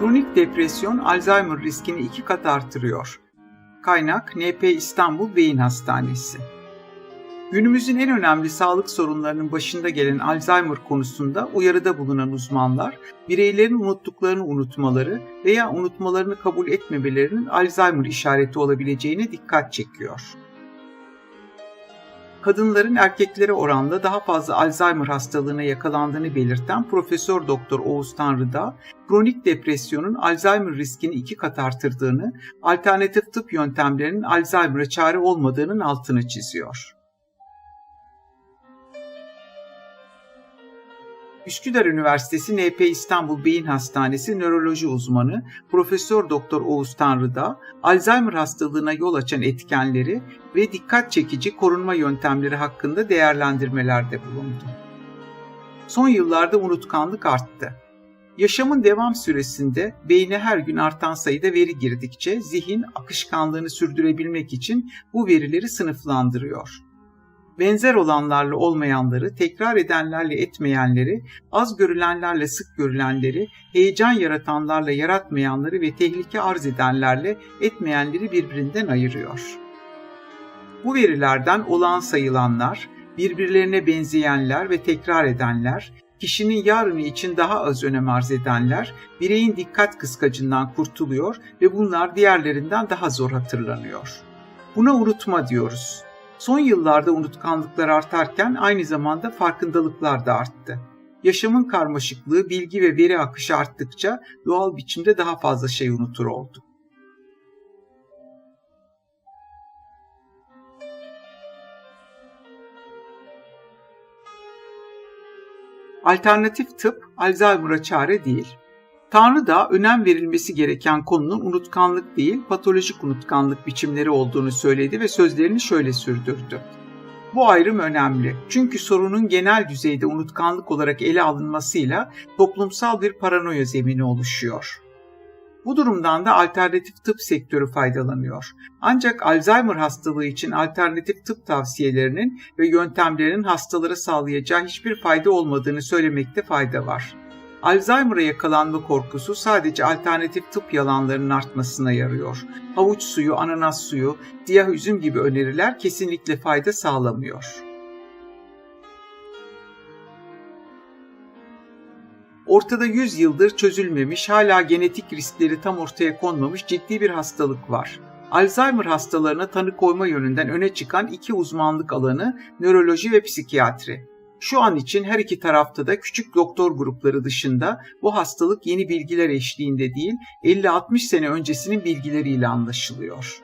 Kronik depresyon Alzheimer riskini iki kat artırıyor. Kaynak NP İstanbul Beyin Hastanesi. Günümüzün en önemli sağlık sorunlarının başında gelen Alzheimer konusunda uyarıda bulunan uzmanlar, bireylerin unuttuklarını unutmaları veya unutmalarını kabul etmemelerinin Alzheimer işareti olabileceğine dikkat çekiyor kadınların erkeklere oranla daha fazla Alzheimer hastalığına yakalandığını belirten Profesör Doktor Oğuz Tanrıda, kronik depresyonun Alzheimer riskini iki kat artırdığını, alternatif tıp yöntemlerinin Alzheimer'a çare olmadığının altını çiziyor. Üsküdar Üniversitesi NP İstanbul Beyin Hastanesi nöroloji uzmanı Profesör Doktor Oğuz Tanrıda Alzheimer hastalığına yol açan etkenleri ve dikkat çekici korunma yöntemleri hakkında değerlendirmelerde bulundu. Son yıllarda unutkanlık arttı. Yaşamın devam süresinde beyne her gün artan sayıda veri girdikçe zihin akışkanlığını sürdürebilmek için bu verileri sınıflandırıyor benzer olanlarla olmayanları, tekrar edenlerle etmeyenleri, az görülenlerle sık görülenleri, heyecan yaratanlarla yaratmayanları ve tehlike arz edenlerle etmeyenleri birbirinden ayırıyor. Bu verilerden olağan sayılanlar, birbirlerine benzeyenler ve tekrar edenler, kişinin yarını için daha az önem arz edenler, bireyin dikkat kıskacından kurtuluyor ve bunlar diğerlerinden daha zor hatırlanıyor. Buna unutma diyoruz. Son yıllarda unutkanlıklar artarken aynı zamanda farkındalıklar da arttı. Yaşamın karmaşıklığı, bilgi ve veri akışı arttıkça doğal biçimde daha fazla şey unutur olduk. Alternatif tıp Alzheimer'a çare değil. Tanrı da önem verilmesi gereken konunun unutkanlık değil, patolojik unutkanlık biçimleri olduğunu söyledi ve sözlerini şöyle sürdürdü. Bu ayrım önemli. Çünkü sorunun genel düzeyde unutkanlık olarak ele alınmasıyla toplumsal bir paranoya zemini oluşuyor. Bu durumdan da alternatif tıp sektörü faydalanıyor. Ancak Alzheimer hastalığı için alternatif tıp tavsiyelerinin ve yöntemlerinin hastalara sağlayacağı hiçbir fayda olmadığını söylemekte fayda var. Alzheimer'a yakalanma korkusu sadece alternatif tıp yalanlarının artmasına yarıyor. Havuç suyu, ananas suyu, siyah üzüm gibi öneriler kesinlikle fayda sağlamıyor. Ortada 100 yıldır çözülmemiş, hala genetik riskleri tam ortaya konmamış ciddi bir hastalık var. Alzheimer hastalarına tanı koyma yönünden öne çıkan iki uzmanlık alanı nöroloji ve psikiyatri. Şu an için her iki tarafta da küçük doktor grupları dışında bu hastalık yeni bilgiler eşliğinde değil 50-60 sene öncesinin bilgileriyle anlaşılıyor.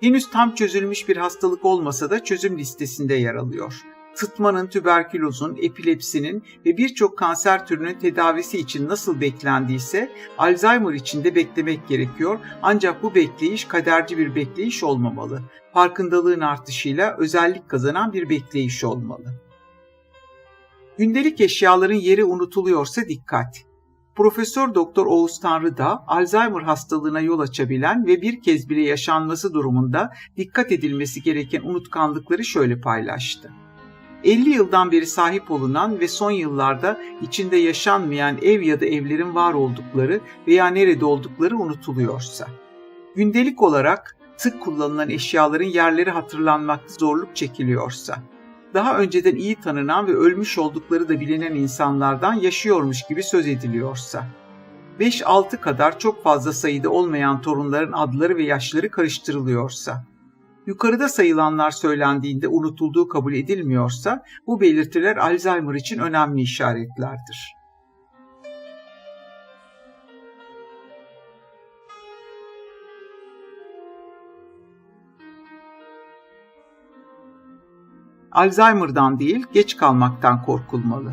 Henüz tam çözülmüş bir hastalık olmasa da çözüm listesinde yer alıyor. Tıtmanın, tüberkülozun, epilepsinin ve birçok kanser türünün tedavisi için nasıl beklendiyse Alzheimer için de beklemek gerekiyor ancak bu bekleyiş kaderci bir bekleyiş olmamalı. Farkındalığın artışıyla özellik kazanan bir bekleyiş olmalı. Gündelik eşyaların yeri unutuluyorsa dikkat. Profesör Doktor Oğuz Tanrı da Alzheimer hastalığına yol açabilen ve bir kez bile yaşanması durumunda dikkat edilmesi gereken unutkanlıkları şöyle paylaştı. 50 yıldan beri sahip olunan ve son yıllarda içinde yaşanmayan ev ya da evlerin var oldukları veya nerede oldukları unutuluyorsa. Gündelik olarak sık kullanılan eşyaların yerleri hatırlanmakta zorluk çekiliyorsa, daha önceden iyi tanınan ve ölmüş oldukları da bilinen insanlardan yaşıyormuş gibi söz ediliyorsa, 5-6 kadar çok fazla sayıda olmayan torunların adları ve yaşları karıştırılıyorsa, yukarıda sayılanlar söylendiğinde unutulduğu kabul edilmiyorsa bu belirtiler Alzheimer için önemli işaretlerdir. Alzheimer'dan değil, geç kalmaktan korkulmalı.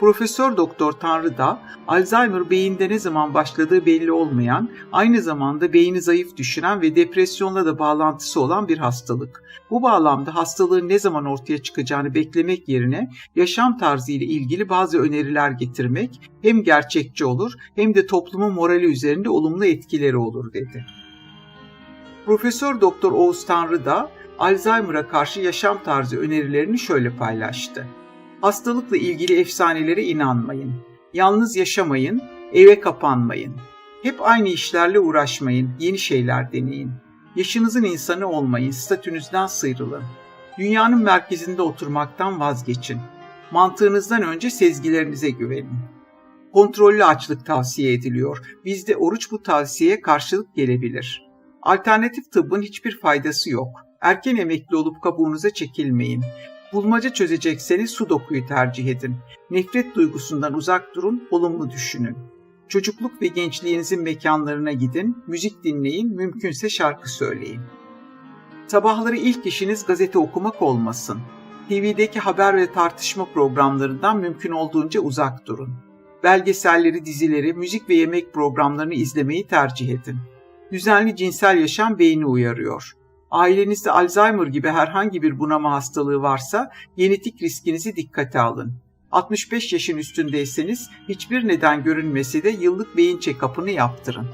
Profesör Doktor Tanrı da Alzheimer beyinde ne zaman başladığı belli olmayan, aynı zamanda beyni zayıf düşüren ve depresyonla da bağlantısı olan bir hastalık. Bu bağlamda hastalığın ne zaman ortaya çıkacağını beklemek yerine yaşam tarzı ile ilgili bazı öneriler getirmek hem gerçekçi olur hem de toplumun morali üzerinde olumlu etkileri olur dedi. Profesör Doktor Oğuz Tanrı da Alzheimer'a karşı yaşam tarzı önerilerini şöyle paylaştı. Hastalıkla ilgili efsanelere inanmayın. Yalnız yaşamayın, Eve kapanmayın. Hep aynı işlerle uğraşmayın, yeni şeyler deneyin. Yaşınızın insanı olmayın, statünüzden sıyrılın. Dünyanın merkezinde oturmaktan vazgeçin. Mantığınızdan önce sezgilerinize güvenin. Kontrollü açlık tavsiye ediliyor. Bizde oruç bu tavsiyeye karşılık gelebilir. Alternatif tıbbın hiçbir faydası yok. Erken emekli olup kabuğunuza çekilmeyin. Bulmaca çözecekseniz sudokuyu tercih edin. Nefret duygusundan uzak durun, olumlu düşünün. Çocukluk ve gençliğinizin mekanlarına gidin, müzik dinleyin, mümkünse şarkı söyleyin. Sabahları ilk işiniz gazete okumak olmasın. TV'deki haber ve tartışma programlarından mümkün olduğunca uzak durun. Belgeselleri, dizileri, müzik ve yemek programlarını izlemeyi tercih edin. Düzenli cinsel yaşam beyni uyarıyor. Ailenizde Alzheimer gibi herhangi bir bunama hastalığı varsa genetik riskinizi dikkate alın. 65 yaşın üstündeyseniz hiçbir neden görünmese de yıllık beyin check-up'ını yaptırın.